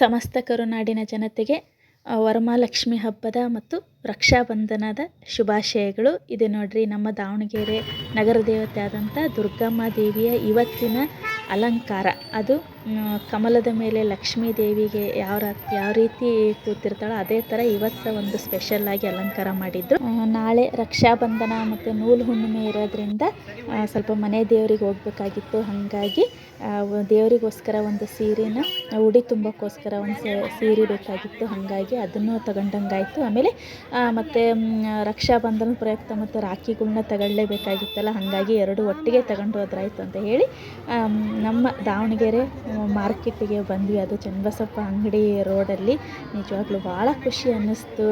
ಸಮಸ್ತ ಕರುನಾಡಿನ ಜನತೆಗೆ ವರಮಹಾಲಕ್ಷ್ಮಿ ಹಬ್ಬದ ಮತ್ತು ರಕ್ಷಾಬಂಧನದ ಶುಭಾಶಯಗಳು. ಇದೆ ನೋಡ್ರಿ, ನಮ್ಮ ದಾವಣಗೆರೆ ನಗರ ದೇವತೆ ಆದಂಥ ದುರ್ಗಮ್ಮ ದೇವಿಯ ಇವತ್ತಿನ ಅಲಂಕಾರ. ಅದು ಕಮಲದ ಮೇಲೆ ಲಕ್ಷ್ಮೀ ದೇವಿಗೆ ಯಾವ ಯಾವ ರೀತಿ ಕೂತಿರ್ತಾಳೋ ಅದೇ ಥರ ಇವತ್ತ ಒಂದು ಸ್ಪೆಷಲ್ ಆಗಿ ಅಲಂಕಾರ ಮಾಡಿದ್ದು ನಾಳೆ ರಕ್ಷಾಬಂಧನ ಮತ್ತು ನೂಲು ಹುಣ್ಣಿಮೆ ಇರೋದ್ರಿಂದ ಸ್ವಲ್ಪ ಮನೆ ದೇವರಿಗೆ ಹೋಗ್ಬೇಕಾಗಿತ್ತು. ಹಾಗಾಗಿ ದೇವರಿಗೋಸ್ಕರ ಒಂದು ಸೀರೆನ ಉಡಿ ತುಂಬೋಕ್ಕೋಸ್ಕರ ಒಂದು ಸೀರೆ ಬೇಕಾಗಿತ್ತು. ಹಾಗಾಗಿ ಅದನ್ನು ತಗೊಂಡಂಗಾಯಿತು. ಆಮೇಲೆ ಮತ್ತು ರಕ್ಷಾಬಂಧನ ಪ್ರಯುಕ್ತ ಮತ್ತು ರಾಖಿಗಳ್ನ ತಗೊಳ್ಳೇಬೇಕಾಗಿತ್ತಲ್ಲ, ಹಾಗಾಗಿ ಎರಡು ಒಟ್ಟಿಗೆ ತಗೊಂಡು ಹೋದ್ರಾಯ್ತು ಅಂತ ಹೇಳಿ ನಮ್ಮ ದಾವಣಗೆರೆ ಮಾರ್ಕೆಟಿಗೆ ಬಂದ್ವಿ. ಅದು ಚನ್ನಬಸಪ್ಪ ಅಂಗಡಿ ರೋಡಲ್ಲಿ. ನಿಜವಾಗ್ಲೂ ಭಾಳ ಖುಷಿ ಅನ್ನಿಸ್ತು.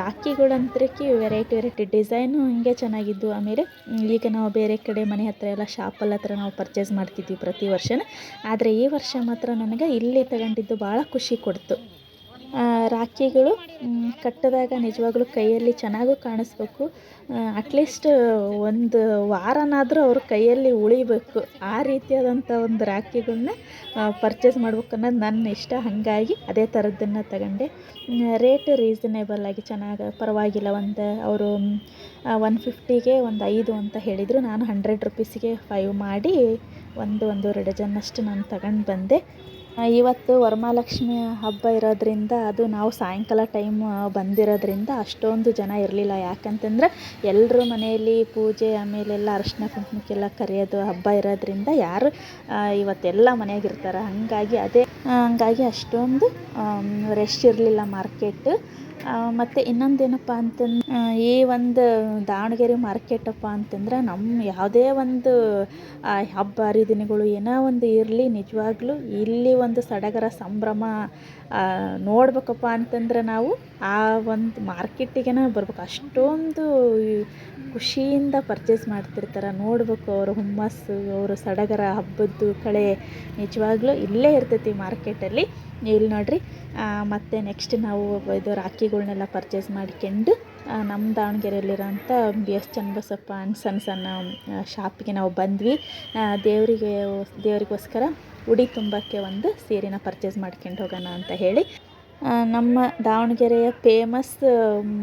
ರಾಖಿಗಳಂತರಕ್ಕೆ ವೆರೈಟಿ ವೆರೈಟಿ ಡಿಸೈನು ಹೀಗೆ ಚೆನ್ನಾಗಿದ್ದು. ಆಮೇಲೆ, ಈಗ ನಾವು ಬೇರೆ ಕಡೆ ಮನೆ ಹತ್ತಿರ ಎಲ್ಲ ಶಾಪಲ್ಲಿ ಹತ್ರ ನಾವು ಪರ್ಚೇಸ್ ಮಾಡ್ತಿದ್ವಿ ಪ್ರತಿ ವರ್ಷನ. ಆದರೆ ಈ ವರ್ಷ ಮಾತ್ರ ನನಗೆ ಇಲ್ಲಿ ತಗೊಂಡಿದ್ದು ಭಾಳ ಖುಷಿ ಕೊಡ್ತು. ರಾಖಿಗಳು ಕಟ್ಟಿದಾಗ ನಿಜವಾಗ್ಲೂ ಕೈಯಲ್ಲಿ ಚೆನ್ನಾಗೂ ಕಾಣಿಸ್ಬೇಕು. ಅಟ್ಲೀಸ್ಟ್ ಒಂದು ವಾರನಾದರೂ ಅವ್ರ ಕೈಯಲ್ಲಿ ಉಳಿಬೇಕು. ಆ ರೀತಿಯಾದಂಥ ಒಂದು ರಾಖಿಗಳನ್ನ ಪರ್ಚೇಸ್ ಮಾಡ್ಬೇಕು ಅನ್ನೋದು ನನ್ನ ಇಷ್ಟ. ಹಾಗಾಗಿ ಅದೇ ಥರದ್ದನ್ನು ತಗೊಂಡೆ. ರೇಟ್ ರೀಸನೇಬಲ್ ಆಗಿ ಚೆನ್ನಾಗಿ, ಪರವಾಗಿಲ್ಲ ಒಂದು ಅವರು ಒನ್ ಫಿಫ್ಟಿಗೆ ಒಂದು ಐದು ಅಂತ ಹೇಳಿದರು. ನಾನು ಹಂಡ್ರೆಡ್ ರುಪೀಸಿಗೆ ಫೈವ್ ಮಾಡಿ ಒಂದು, ಒಂದೂವರೆ ಡಜನ್ನಷ್ಟು ನಾನು ತಗೊಂಡು ಬಂದೆ. ಇವತ್ತು ವರಮಹಾಲಕ್ಷ್ಮಿ ಹಬ್ಬ ಇರೋದ್ರಿಂದ ಅದು ನಾವು ಸಾಯಂಕಾಲ ಟೈಮ್ ಬಂದಿರೋದ್ರಿಂದ ಅಷ್ಟೊಂದು ಜನ ಇರಲಿಲ್ಲ. ಯಾಕಂತಂದ್ರೆ ಎಲ್ಲರೂ ಮನೆಯಲ್ಲಿ ಪೂಜೆ, ಆಮೇಲೆಲ್ಲ ಅರಶಿನ ಕುಂಕುಮಕ್ಕೆಲ್ಲ ಕರೆಯೋದು ಹಬ್ಬ ಇರೋದ್ರಿಂದ ಯಾರು ಇವತ್ತೆಲ್ಲ ಮನೆಯಾಗಿರ್ತಾರೆ ಹಾಗಾಗಿ ಅದೇ ಹಂಗಾಗಿ ಅಷ್ಟೊಂದು ರಶ್ ಇರಲಿಲ್ಲ ಮಾರ್ಕೆಟ್ ಮತ್ತು ಇನ್ನೊಂದು ಏನಪ್ಪ ಅಂತಂದ್ರೆ ಈ ಒಂದು ದಾವಣಗೆರೆ ಮಾರ್ಕೆಟಪ್ಪ ಅಂತಂದ್ರೆ ನಮ್ಮ ಯಾವುದೇ ಒಂದು ಹಬ್ಬ, ಹರಿದಿನಗಳು ಏನೋ ಒಂದು ಇರಲಿ ನಿಜವಾಗ್ಲೂ ಇಲ್ಲಿ ಒಂದು ಸಡಗರ ಸಂಭ್ರಮ ನೋಡ್ಬೇಕಪ್ಪ ಅಂತಂದ್ರೆ ನಾವು ಆ ಒಂದು ಮಾರ್ಕೆಟಿಗೇನ ಬರ್ಬೇಕು. ಅಷ್ಟೊಂದು ಖುಷಿಯಿಂದ ಪರ್ಚೇಸ್ ಮಾಡ್ತಿರ್ತಾರೆ. ನೋಡ್ಬೇಕು ಅವ್ರ ಹುಮ್ಮಸ್ಸು, ಅವರು ಸಡಗರ ಹಬ್ಬದ್ದು ಕಳೆ ನಿಜವಾಗ್ಲೂ ಇಲ್ಲೇ ಇರ್ತೈತಿ ಮಾರ್ಕೆಟಲ್ಲಿ ಇಲ್ಲಿ ನೋಡಿರಿ. ಮತ್ತು ನೆಕ್ಸ್ಟ್ ನಾವು ಇದು ರಾಖಿಗಳ್ನೆಲ್ಲ ಪರ್ಚೇಸ್ ಮಾಡ್ಕೊಂಡು ನಮ್ಮ ದಾವಣಗೆರೆಯಲ್ಲಿರೋಂಥ ಬಿ ಎಸ್ ಚನ್ನಬಸಪ್ಪ ಆ್ಯಂಡ್ ಸಣ್ಣ ಸಣ್ಣ ಶಾಪಿಗೆ ನಾವು ಬಂದ್ವಿ. ದೇವರಿಗೆ, ದೇವರಿಗೋಸ್ಕರ ಉಡಿ ತುಂಬಕ್ಕೆ ಒಂದು ಸೀರೆನ ಪರ್ಚೇಸ್ ಮಾಡ್ಕೊಂಡು ಹೋಗೋಣ ಅಂತ ಹೇಳಿ. ನಮ್ಮ ದಾವಣಗೆರೆಯ ಫೇಮಸ್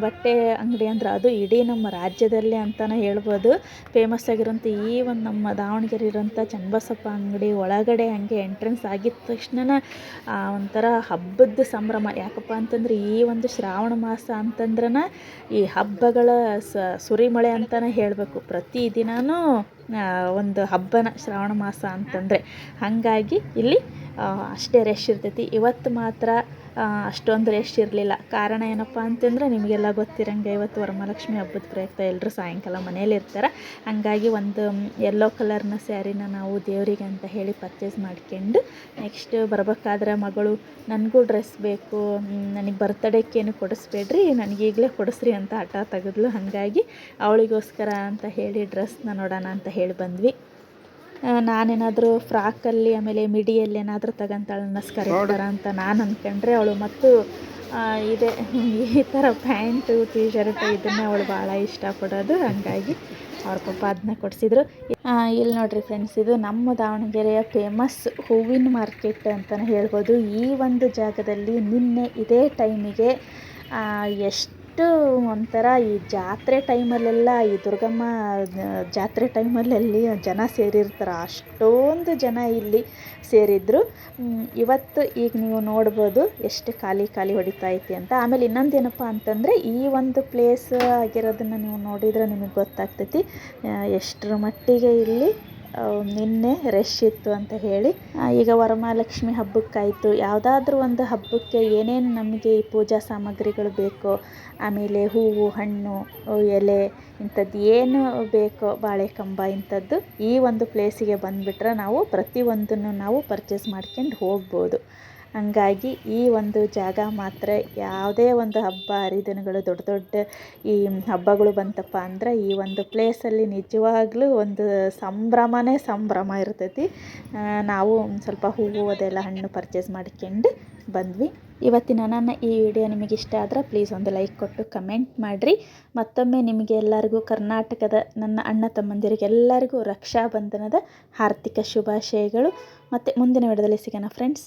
ಬಟ್ಟೆ ಅಂಗಡಿ ಅಂದ್ರೆ ಅದು ಇಡೀ ನಮ್ಮ ರಾಜ್ಯದಲ್ಲಿ ಅಂತಲೇ ಹೇಳ್ಬೋದು. ಫೇಮಸ್ ಆಗಿರುವಂಥ ಈ ಒಂದು ನಮ್ಮ ದಾವಣಗೆರೆ ಇರುವಂಥ ಚನ್ನಬಸಪ್ಪ ಅಂಗಡಿ ಒಳಗಡೆ ಹಂಗೆ ಎಂಟ್ರೆನ್ಸ್ ಆಗಿದ ತಕ್ಷಣ ಒಂಥರ ಹಬ್ಬದ ಸಂಭ್ರಮ. ಯಾಕಪ್ಪ ಅಂತಂದ್ರೆ ಈ ಒಂದು ಶ್ರಾವಣ ಮಾಸ ಅಂತಂದ್ರೆ ಈ ಹಬ್ಬಗಳ ಸುರಿಮಳೆ ಅಂತಲೇ ಹೇಳಬೇಕು. ಪ್ರತಿ ದಿನವೂ ಒಂದು ಹಬ್ಬನ ಶ್ರಾವಣ ಮಾಸ ಅಂತಂದರೆ. ಹಾಗಾಗಿ ಇಲ್ಲಿ ಅಷ್ಟೇ ರೆಶ್ ಇರ್ತೈತಿ. ಇವತ್ತು ಮಾತ್ರ ಅಷ್ಟೊಂದು ರೆಶ್ ಇರಲಿಲ್ಲ. ಕಾರಣ ಏನಪ್ಪ ಅಂತಂದ್ರೆ ನಿಮಗೆಲ್ಲ ಗೊತ್ತಿರಂಗೆ ಇವತ್ತು ವರಮಹಾಲಕ್ಷ್ಮಿ ಹಬ್ಬದ ಪ್ರಯುಕ್ತ ಎಲ್ಲರೂ ಸಾಯಂಕಾಲ ಮನೇಲಿ ಇರ್ತಾರೆ. ಹಾಗಾಗಿ ಒಂದು ಯೆಲ್ಲೋ ಕಲರ್ನ ಸ್ಯಾರಿನ ನಾವು ದೇವರಿಗೆ ಅಂತ ಹೇಳಿ ಪರ್ಚೇಸ್ ಮಾಡ್ಕೊಂಡು ನೆಕ್ಸ್ಟ್ ಬರ್ಬೇಕಾದ್ರೆ ಮಗಳು, ನನಗೂ ಡ್ರೆಸ್ ಬೇಕು ನನಗೆ ಬರ್ತಡೇಕ್ಕೇನು ಕೊಡಿಸ್ಬೇಡ್ರಿ ನನಗೀಗಲೇ ಕೊಡಿಸ್ರಿ ಅಂತ ಹಠ ತೆಗೆದ್ಲು. ಹಾಗಾಗಿ ಅವಳಿಗೋಸ್ಕರ ಅಂತ ಹೇಳಿ ಡ್ರೆಸ್ನ ನೋಡೋಣ ಅಂತ ಹೇಳಿ ಬಂದ್ವಿ. ನಾನೇನಾದರೂ ಫ್ರಾಕಲ್ಲಿ, ಆಮೇಲೆ ಮಿಡಿಯಲ್ಲಿ ಏನಾದರೂ ತಗೊಂತಾಳೆ ನಮಸ್ಕಾರ ಅಂತ ನಾನು ಅಂದ್ಕೊಂಡ್ರೆ ಅವಳು ಮತ್ತು ಇದೆ. ಈ ಥರ ಪ್ಯಾಂಟು ಟೀ ಶರ್ಟ್ ಇದನ್ನೇ ಅವಳು ಭಾಳ ಇಷ್ಟಪಡೋದು. ಹಾಗಾಗಿ ಅವ್ರ ಪಪ್ಪ ಅದನ್ನ ಕೊಡಿಸಿದ್ರು. ಇಲ್ಲಿ ನೋಡ್ರಿ ಫ್ರೆಂಡ್ಸ್ ಇದು ನಮ್ಮ ದಾವಣಗೆರೆಯ ಫೇಮಸ್ ಹೂವಿನ ಮಾರ್ಕೆಟ್ ಅಂತಲೇ ಹೇಳ್ಬೋದು. ಈ ಒಂದು ಜಾಗದಲ್ಲಿ ನಿನ್ನೆ ಇದೇ ಟೈಮಿಗೆ ಎಷ್ಟು ಎಷ್ಟು ಒಂಥರ ಈ ಜಾತ್ರೆ ಟೈಮಲ್ಲೆಲ್ಲ ಈ ದುರ್ಗಮ್ಮ ಜಾತ್ರೆ ಟೈಮಲ್ಲಿ ಜನ ಸೇರಿರ್ತಾರೆ. ಅಷ್ಟೊಂದು ಜನ ಇಲ್ಲಿ ಸೇರಿದ್ರು. ಇವತ್ತು ಈಗ ನೀವು ನೋಡ್ಬೋದು ಎಷ್ಟು ಖಾಲಿ ಖಾಲಿ ಹೊಡಿತಾ ಐತಿ ಅಂತ. ಆಮೇಲೆ ಇನ್ನೊಂದು ಏನಪ್ಪ ಅಂತಂದರೆ ಈ ಒಂದು ಪ್ಲೇಸ್ ಆಗಿರೋದನ್ನು ನೀವು ನೋಡಿದರೆ ನಿಮಗೆ ಗೊತ್ತಾಗ್ತೈತಿ. ಎಷ್ಟರ ಮಟ್ಟಿಗೆ ಇಲ್ಲಿ ನಿನ್ನೆ ರಶ್ ಇತ್ತು ಅಂತ ಹೇಳಿ. ಈಗ ವರಮಹಾಲಕ್ಷ್ಮಿ ಹಬ್ಬಕ್ಕಾಯಿತು. ಯಾವುದಾದ್ರೂ ಒಂದು ಹಬ್ಬಕ್ಕೆ ಏನೇನು ನಮಗೆ ಈ ಪೂಜಾ ಸಾಮಗ್ರಿಗಳು ಬೇಕೋ, ಆಮೇಲೆ ಹೂವು, ಹಣ್ಣು ಎಲೆ, ಇಂಥದ್ದು ಏನು ಬೇಕೋ, ಬಾಳೆಕಂಬ, ಇಂಥದ್ದು ಈ ಒಂದು ಪ್ಲೇಸಿಗೆ ಬಂದುಬಿಟ್ರೆ ನಾವು ಪ್ರತಿಯೊಂದನ್ನು ನಾವು ಪರ್ಚೇಸ್ ಮಾಡ್ಕೊಂಡು ಹೋಗ್ಬೋದು. ಹಂಗಾಗಿ ಈ ಒಂದು ಜಾಗ ಮಾತ್ರ ಯಾವುದೇ ಒಂದು ಹಬ್ಬ, ಹರಿದಿನಗಳು, ದೊಡ್ಡ ದೊಡ್ಡ ಈ ಹಬ್ಬಗಳು ಬಂತಪ್ಪ ಅಂದ್ರೆ ಈ ಒಂದು ಪ್ಲೇಸಲ್ಲಿ ನಿಜವಾಗ್ಲೂ ಒಂದು ಸಂಭ್ರಮನೇ ಸಂಭ್ರಮ ಇರ್ತೈತಿ. ನಾವು ಒಂದು ಸ್ವಲ್ಪ ಹೂವು, ಅದೆಲ್ಲ ಹಣ್ಣು ಪರ್ಚೇಸ್ ಮಾಡ್ಕೊಂಡು ಬಂದ್ವಿ. ಇವತ್ತಿನ ನನ್ನ ಈ ವಿಡಿಯೋ ನಿಮಗೆ ಇಷ್ಟ ಆದ್ರೆ ಪ್ಲೀಸ್ ಒಂದು ಲೈಕ್ ಕೊಟ್ಟು ಕಮೆಂಟ್ ಮಾಡಿರಿ. ಮತ್ತೊಮ್ಮೆ ನಿಮಗೆ ಎಲ್ಲರಿಗೂ ಕರ್ನಾಟಕದ ನನ್ನ ಅಣ್ಣ ತಮ್ಮಂದಿರಿಗೆ ಎಲ್ಲರಿಗೂ ರಕ್ಷಾಬಂಧನದ ಹಾರ್ದಿಕ ಶುಭಾಶಯಗಳು. ಮತ್ತು ಮುಂದಿನ ವಿಡಿಯೋದಲ್ಲಿ ಸಿಗೋಣ ಫ್ರೆಂಡ್ಸ್